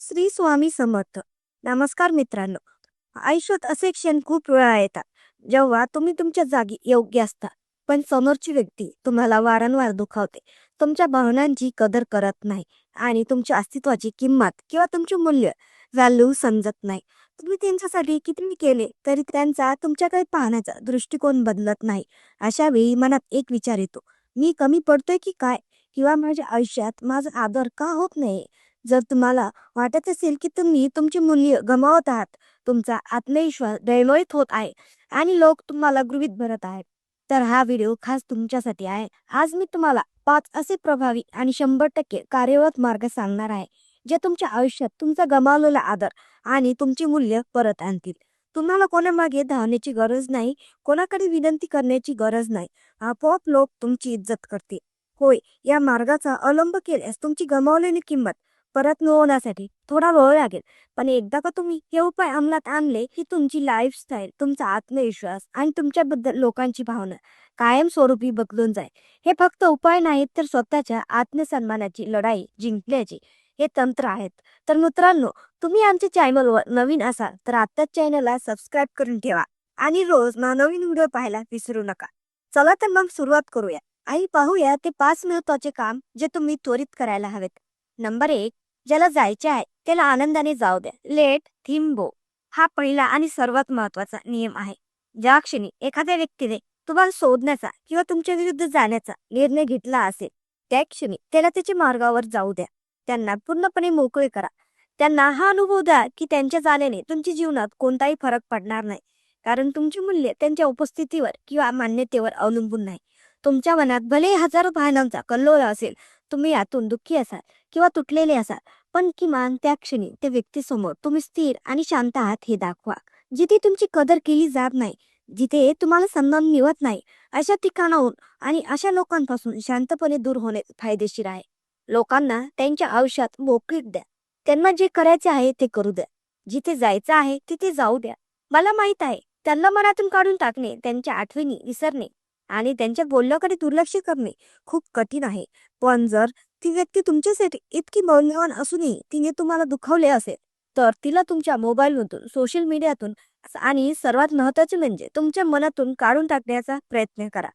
श्री स्वामी समर्थ. नमस्कार मित्रांनो. आयुष्यात असे क्षण खूप वेळा येतात जेव्हा तुम्ही तुमच्या जागी योग्य असता पण समोरची व्यक्ती तुम्हाला वारंवार दुखावते. तुमच्या भावनांची कदर करत नाही आणि तुमच्या अस्तित्वाची किंमत किंवा तुमचे मूल्य व्हॅल्यू समजत नाही. तुम्ही त्यांच्यासाठी किती केले तरी त्यांचा तुमच्याकडे पाहण्याचा दृष्टिकोन बदलत नाही अशा वेळी मनात एक विचार येतो. मी कमी पडतोय की काय? किंवा माझ्या आयुष्यात माझा आदर का होत नाही जर तुम्हाला वाटत असेल की तुम्ही तुमचे मूल्य गमावत आहात तुमचा आत्मविश्वास डळमळीत होत आहे आणि लोक तुम्हाला गृहीत भरत आहेत तर हा व्हिडिओ खास तुमच्यासाठी आहे. आज मी तुम्हाला पाच असे प्रभावी आणि शंभर टक्के कार्यरत मार्ग सांगणार आहे जे तुमच्या आयुष्यात तुमचा गमावलेला आदर आणि तुमचे मूल्य परत आणतील. तुम्हाला कोणामागे धावण्याची गरज नाही कोणाकडे विनंती करण्याची गरज नाही. आपोआप लोक तुमची इज्जत करते होय या मार्गाचा अवलंब केल्यास तुमची गमावलेली किंमत परत मिळवण्यासाठी थोडा वेळ लागेल. पण एकदा का तुम्ही हे उपाय अंमलात आणले की तुमची लाईफस्टाईल तुमचा आत्मविश्वास आणि तुमच्याबद्दल लोकांची भावना कायमस्वरूपी बदलून जाईल. हे फक्त उपाय नाहीत तर स्वतःच्या आत्मसन्मानाची लढाई जिंकण्याची हे तंत्र आहेत. तर मित्रांनो तुम्ही आमच्या चॅनलवर नवीन असाल तर आत्ताच चॅनलला सबस्क्राईब करून ठेवा आणि रोज ना नवीन व्हिडिओ पाहायला विसरू नका. चला तर मग सुरुवात करूया. आणि पाहूया ते पाच महत्त्वाचे काम जे तुम्ही त्वरित करायला हवेत. नंबर एक ज्याला जायचे आहे त्याला आनंदाने जाऊ द्या. लेट थिंबो हा पहिला आणि सर्वात महत्त्वाचा नियम आहे. ज्या क्षणी एखाद्या व्यक्तीने तुम्हाला शोधण्याचा किंवा तुमच्या विरुद्ध जाण्याचा निर्णय घेतला असेल त्या क्षणी त्याला त्याच्या मार्गावर जाऊ द्या. त्यांना पूर्णपणे मोकळे करा. त्यांना हा अनुभव द्या की त्यांच्या जाण्याने तुमच्या जीवनात कोणताही फरक पडणार नाही. कारण तुमचे मूल्य त्यांच्या उपस्थितीवर किंवा मान्यतेवर अवलंबून नाही. तुमच्या मनात भले हजारो भावनांचा कल्लोळ असेल तुम्ही यातून दुःखी असाल. किंवा तुटलेले असाल पण किमान त्या क्षणी त्या व्यक्तीसमोर तुम्ही स्थिर आणि शांत आहात हे दाखवा. जिथे तुमची कदर केली जात नाही जिथे तुम्हाला सन्मान मिळत नाही अशा ठिकाणाहून आणि अशा लोकांपासून शांतपणे दूर होणे फायदेशीर आहे. लोकांना त्यांच्या आयुष्यात मोकळीक द्या. त्यांना जे करायचे आहे ते करू द्या. जिथे जायचं आहे तिथे जाऊ द्या. मला माहीत आहे त्यांना मनातून काढून टाकणे त्यांच्या आठवणी विसरणे आणि त्यांच्या बोलण्याकडे दुर्लक्ष करणे खूप कठीण आहे. पण जर ती व्यक्ती तुमच्यासाठी इतकी मौल्यवान असूनही तिने तुम्हाला दुखावले असेल तर तिला तुमच्या मोबाईलमधून सोशल मीडियातून आणि सर्वात महत्त्वाचे म्हणजे तुमच्या मनातून काढून टाकण्याचा प्रयत्न करा.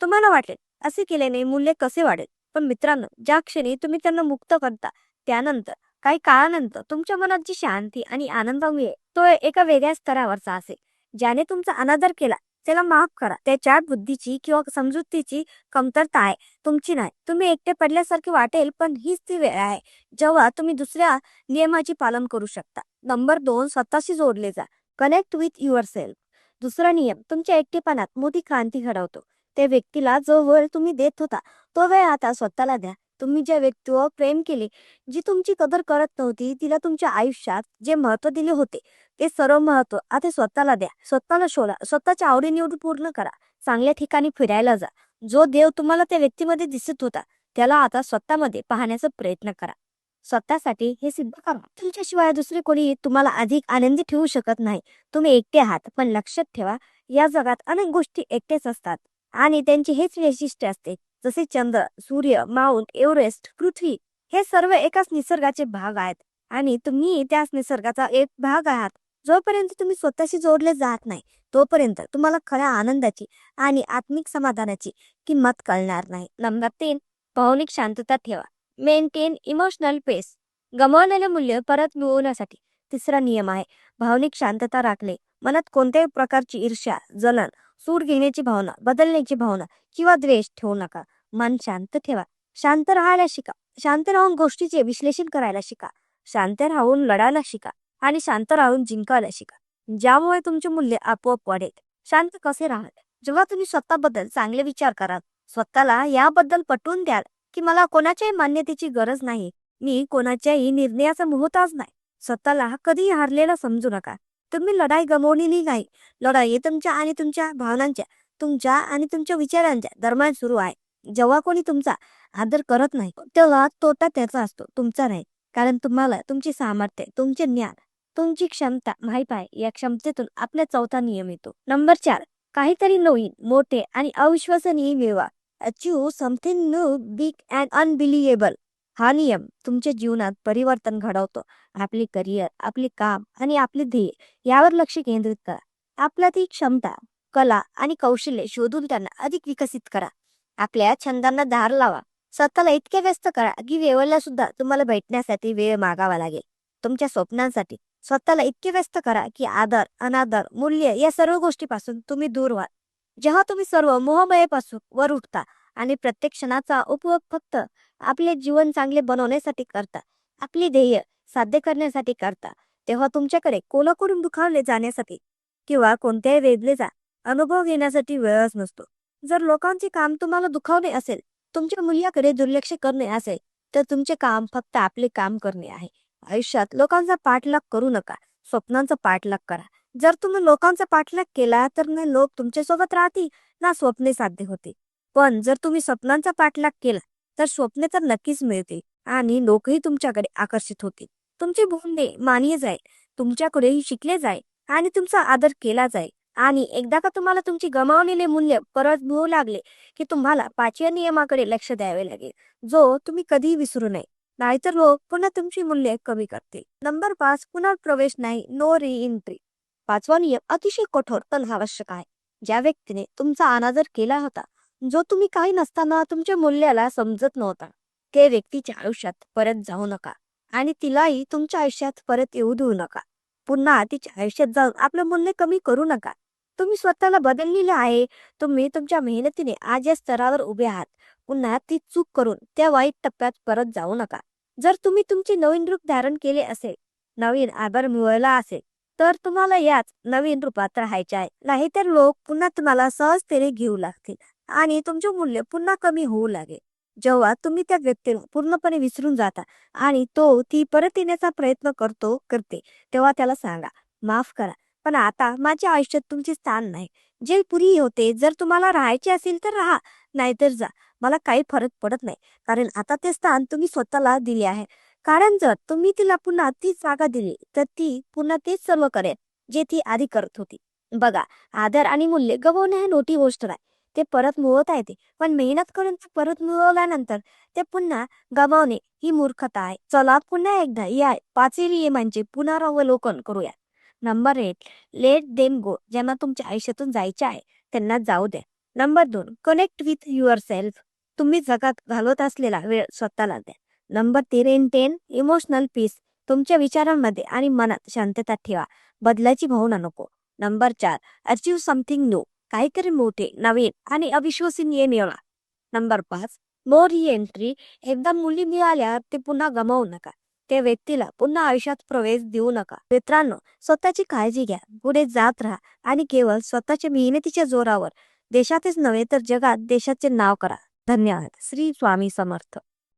तुम्हाला वाटेल असे केल्याने मूल्य कसे वाढेल पण मित्रांनो ज्या क्षणी तुम्ही त्यांना मुक्त करता त्यानंतर काही काळानंतर तुमच्या मनात जी शांती आणि आनंद मिळेल तो एका वेगळ्या स्तरावरचा असेल ज्याने तुमचा अनादर केला त्याला माफ करा. त्याच्या बुद्धीची किंवा समजुतीची कमतरता आहे. तुमची नाही. तुम्ही एकटे पडल्यासारखे वाटेल पण हीच ती वेळ आहे जेव्हा तुम्ही दुसऱ्या नियमाची पालन करू शकता. नंबर दोन स्वतःशी जोडले जा. कनेक्ट विथ युअर सेल्फ दुसरा नियम तुमच्या एकटेपणात मोठी क्रांती घडवतो. त्या व्यक्तीला जो वेळ तुम्ही देत होता तो वेळ आता स्वतःला द्या. तुम्ही ज्या व्यक्तीवर प्रेम केले जी तुमची कदर करत नव्हती तिला तुमच्या आयुष्यात जे महत्त्व दिले होते ते सर्व महत्त्व आता स्वतःला द्या. स्वतःला शोधा. स्वतःच्या आवडीनिवडी पूर्ण करा. चांगल्या ठिकाणी फिरायला जा. जो देव तुम्हाला त्या व्यक्तीमध्ये दिसत होता त्याला आता स्वतःमध्ये पाहण्याचा प्रयत्न करा. स्वतःसाठी हे सिद्ध करा. तुमच्याशिवाय दुसरे कोणी तुम्हाला अधिक आनंदी ठेवू शकत नाही. तुम्ही एकटे आहात पण लक्षात ठेवा या जगात अनेक गोष्टी एकटेच असतात. आणि त्यांची हेच वैशिष्ट्य असते. जसे चंद्र सूर्य माउंट एव्हरेस्ट पृथ्वी हे सर्व एकाच निसर्गाचे भाग आहेत. आणि तुम्ही त्याच निसर्गाचा एक भाग आहात. जोपर्यंत तुम्ही स्वतःशी जोडले जात नाही तोपर्यंत तुम्हाला खऱ्या आनंदाची आणि आत्मिक समाधानाची किंमत कळणार नाही. नंबर तीन भावनिक शांतता ठेवा. मेंटेन इमोशनल पेस गमावलेले मूल्य परत मिळवण्यासाठी तिसरा नियम आहे भावनिक शांतता राखणे. मनात कोणत्याही प्रकारची ईर्ष्या जलन सूर घेण्याची भावना बदलण्याची भावना किंवा द्वेष ठेवू नका. मन शांत ठेवा. शांत राहायला शिका. शांत राहून गोष्टीचे विश्लेषण करायला शिका. शांत राहून लढायला शिका. आणि शांत राहून जिंकायला शिका. ज्यामुळे तुमचे मूल्य आपोआप वाढेल. शांत कसे राहाल? जेव्हा तुम्ही स्वतःबद्दल चांगले विचार कराल स्वतःला याबद्दल पटवून द्याल की मला कोणाच्याही मान्यतेची गरज नाही मी कोणाच्याही निर्णयाचा मुहताज नाही. स्वतःला कधीही हारलेला समजू नका. तुम्ही लढाई गमवलेली नाही. लढाई तुमच्या आणि तुमच्या भावनांच्या तुमच्या आणि तुमच्या विचारांच्या दरम्यान सुरू आहे. जेव्हा कोणी तुमचा आदर करत नाही तेव्हा तोटा त्याचा असतो तुमचा नाही. कारण तुम्हाला तुमची सामर्थ्य तुमचे ज्ञान तुमची क्षमता माहीत आहे. या क्षमतेतून आपला चौथा नियम येतो. नंबर चार काहीतरी नवीन मोठे आणि अविश्वसनीय मिळवा. Achieve something new big and unbelievable हा नियम तुमच्या जीवनात परिवर्तन घडवतो. आपले करिअर आपले काम आणि आपले ध्येय यावर लक्ष केंद्रित करा. आपल्यातील क्षमता कला आणि कौशल्य शोधून त्यांना अधिक विकसित करा. आपल्या छंदांना धार लावा. स्वतःला इतके व्यस्त करा की वेळेला सुद्धा तुम्हाला भेटण्यासाठी वेळ मागावा लागेल. तुमच्या स्वप्नांसाठी स्वतःला इतके व्यस्त करा की आदर अनादर मूल्य या सर्व गोष्टीपासून तुम्ही दूर व्हा जेव्हा तुम्ही सर्व मोहमयेपासून वर उठता आणि प्रत्येक क्षणाचा उपयोग फक्त आपले जीवन चांगले बनवण्यासाठी करता आपली ध्येय साध्य करण्यासाठी करता तेव्हा तुमच्याकडे कोणाकडून दुखावले जाण्यासाठी किंवा कोणत्याही वेदनेचा अनुभव घेण्यासाठी वेळच नसतो. जर लोकांचे काम तुम्हाला दुखावणे असेल तुमच्या मूल्याकडे दुर्लक्ष करणे असेल तर तुमचे काम फक्त आपले काम करणे आहे. आयुष्यात लोकांचा पाठलाग करू नका स्वप्नांचा पाठलाग करा. जर तुम्ही लोकांचा पाठलाग केला तर ना लोक तुमच्यासोबत राहतील ना स्वप्ने साध्य होते पण जर तुम्ही स्वप्नांचा पाठलाग केला तर स्वप्ने तर नक्कीच मिळतील आणि लोकही तुमच्याकडे आकर्षित होतील. तुमचे बोलणे मान्य जाईल तुमच्याकडेही शिकले जाईल आणि तुमचा आदर केला जाईल. आणि एकदा का तुम्हाला तुमची गमावलेले मूल्य परत मिळू लागले की तुम्हाला पाचव्या नियमाकडे लक्ष द्यावे लागेल जो तुम्ही कधीही विसरू नये. नाहीतर लोक पुन्हा तुमची मूल्ये कमी करतील. नंबर पाच पुनर्प्रवेश नाही नो री एंट्री पाचवा नियम अतिशय कठोर पण आवश्यक आहे. ज्या व्यक्तीने तुमचा अनादर केला होता जो तुम्ही काही नसताना तुमच्या मूल्याला समजत नव्हता ते व्यक्तीच्या आयुष्यात परत जाऊ नका आणि तिलाही तुमच्या आयुष्यात परत येऊ देऊ नका. पुन्हा तिच्या आयुष्यात जाऊन आपलं मूल्य कमी करू नका. तुम्ही स्वतःला बदललेलं आहे. तुम्ही तुमच्या मेहनतीने आज या स्तरावर उभे आहात. पुन्हा ती चूक करून त्या वाईट टप्प्यात परत जाऊ नका. जर तुम्ही तुमचे नवीन रूप धारण केले असेल नवीन आभार मिळवला असेल तर तुम्हाला याच नवीन रूपात राहायचे आहे. नाहीतर लोक पुन्हा तुम्हाला सहजतेने घेऊ लागतील आणि तुमचे मूल्य पुन्हा कमी होऊ लागेल. जेव्हा तुम्ही त्या व्यक्तीला पूर्णपणे विसरून जाता आणि तो ती परत येण्याचा प्रयत्न करतो करते तेव्हा त्याला सांगा माफ करा पण आता माझ्या आयुष्यात तुमचे स्थान नाही. जे पुरी होते जर तुम्हाला राहायचे असेल तर राहा नाहीतर जा. मला काही फरक पडत नाही. कारण आता ते स्थान तुम्ही स्वतःला दिले आहे. कारण जर तुम्ही तिला पुन्हा तीच जागा दिली तर ती पुन्हा तेच सर्व करेल जे ती आधी करत होती. बघा आदर आणि मूल्य गमावणे हे मोठी गोष्ट नाही. ते परत मिळवता येते. पण मेहनत करून ते परत मिळवल्यानंतर ते पुन्हा गमावणे ही मूर्खता आहे. चला पुन्हा एकदा या पाचवी म्हणजे पुनरावलोकन करूया. Number eight let them go ज्यांना तुमच्या आयुष्यातून जायचे आहे त्यांना जाऊ द्या. नंबर दोन कनेक्ट विथ युअर सेल्फ तुम्ही जगात घालवत असलेला वेळ स्वतःला द्या. नंबर तीन टेन इमोशनल पीस तुमच्या विचारांमध्ये आणि मनात शांतता ठेवा. बदलाची भावना नको. नंबर चार अचीव समथिंग नो काहीतरी मोठे नवीन आणि अविश्वसनीय मिळवा. नंबर पाच मोर ही एंट्री एकदा मुली मिळाल्यावर ते पुन्हा गमावू नका. त्या व्यक्तीला पुन्हा आयुष्यात प्रवेश देऊ नका. मित्रांनो स्वतःची काळजी घ्या. पुढे जात राहा आणि केवळ स्वतःच्या मेहनतीच्या जोरावर. देशातच नव्हे तर जगात देशाचे नाव करा. धन्यवाद. श्री स्वामी समर्थ.